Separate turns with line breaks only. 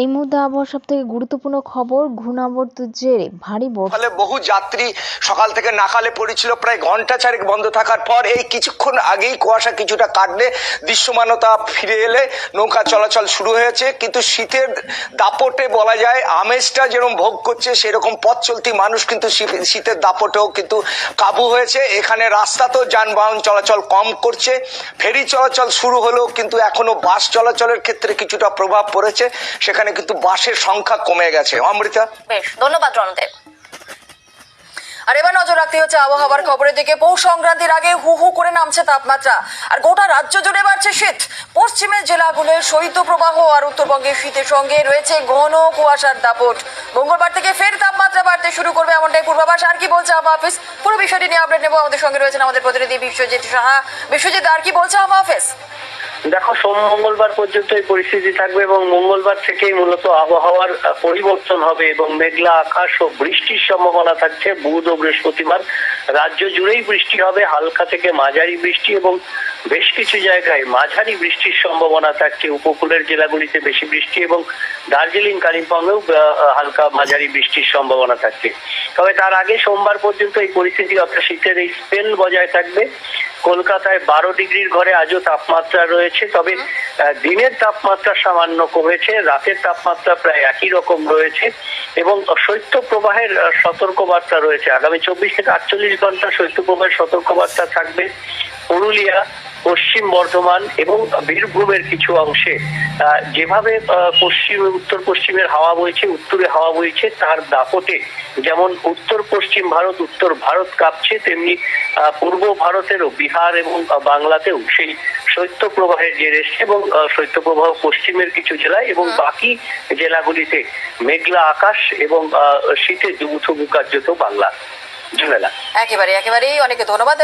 এই মুহূর্তে আবহাওয়ার সব থেকে গুরুত্বপূর্ণ খবর ঘূর্ণাবর্তের জেরে ভারী বর্ষা
ফলে বহু যাত্রী সকাল থেকে নাকালে পড়েছিল প্রায় ঘণ্টা চারেক বন্ধ থাকার পর এই কিছুক্ষণ আগেই কুয়াশা কিছুটা কাটলে দৃশ্যমানতা ফিরে এলে নৌকা চলাচল শুরু হয়েছে। কিন্তু শীতের দাপটে বলা যায় আমেজটা যেরকম ভোগ করছে, সেরকম পথ চলতি মানুষ কিন্তু শীতের দাপটেও কিন্তু কাবু হয়েছে। এখানে রাস্তাতেও যানবাহন চলাচল কম করছে। ফেরি চলাচল শুরু হলেও কিন্তু এখনও বাস চলাচলের ক্ষেত্রে কিছুটা প্রভাব পড়েছে। সেখানে কিন্তু বাসের সংখ্যা কমে গেছে। অমৃতা?
বেশ, ধন্যবাদ রণদেব। আর এবার নজর রাখতে হচ্ছে আবহাওয়ার খবরের দিকে। পৌষ সংক্রান্তির আগে হু হু করে নামছে তাপমাত্রা। আর গোটা রাজ্য জুড়ে বাড়ছে শীত। পশ্চিমের জেলাগুলোর শৈত্য প্রবাহ আর উত্তরবঙ্গের শীতের সঙ্গে রয়েছে ঘন কুয়াশার দাপট। মঙ্গলবার থেকে ফের তাপমাত্রা বাড়তে শুরু করবে এমনটাই পূর্বাভাস। আর কি বলছে আবহাওয়া অফিস? পুরো বিষয়টি নিয়ে আপডেট নেব। আমাদের সঙ্গে রয়েছেন আমাদের প্রতিনিধি বিশ্বজিৎ সাহা। বিশ্বজিৎ, আর কি বলছে আবহাওয়া অফিস?
দেখো, সোম মঙ্গলবার পর্যন্ত এই পরিস্থিতি থাকবে এবং মঙ্গলবার থেকেই মূলত আবহাওয়ার পরিবর্তন হবে এবং মেঘলা আকাশ ও বৃষ্টির সম্ভাবনা থাকছে। বুধ ও বৃহস্পতিবার রাজ্য জুড়েই বৃষ্টি হবে, হালকা থেকে মাঝারি বৃষ্টি এবং বেশ কিছু জায়গায় মাঝারি বৃষ্টির সম্ভাবনা থাকছে। উপকূলের জেলাগুলিতে বেশি বৃষ্টি এবং দার্জিলিং, কালিম্পংয়েও হালকা মাঝারি বৃষ্টির সম্ভাবনা থাকছে। তবে তার আগে সোমবার পর্যন্ত এই পরিস্থিতি অর্থাৎ শীতের এই স্পেল বজায় থাকবে। কলকাতায় বারো ডিগ্রির ঘরে আজও তাপমাত্রা রয়েছে, তবে দিনের তাপমাত্রা সামান্য কমেছে, রাতের তাপমাত্রা প্রায় একই রকম রয়েছে এবং শৈত্য প্রবাহের সতর্কবার্তা রয়েছে। আগামী চব্বিশ থেকে আটচল্লিশ ঘণ্টা শৈত্য প্রবাহের সতর্কবার্তা থাকবে পুরুলিয়া, পশ্চিম বর্ধমান এবং বীরভূমের কিছু অংশে। যেভাবে পশ্চিম উত্তর পশ্চিমের হাওয়া বইছে, উত্তরে হাওয়া বইছে, তার দাপটে যেমন উত্তর পশ্চিম ভারত, উত্তর ভারত কাঁপছে, তেমনি পূর্ব ভারতেরও বিহার এবং বাংলাতেও সেই শৈত্য প্রবাহের জেরে এবং আহ, শৈত্য প্রবাহ পশ্চিমের কিছু জেলায় এবং বাকি জেলাগুলিতে মেঘলা আকাশ এবং আহ, শীতে দুবুথুবু কার্যত বাংলা। ঝুমেলা
একেবারে একেবারেই অনেকে ধন্যবাদ।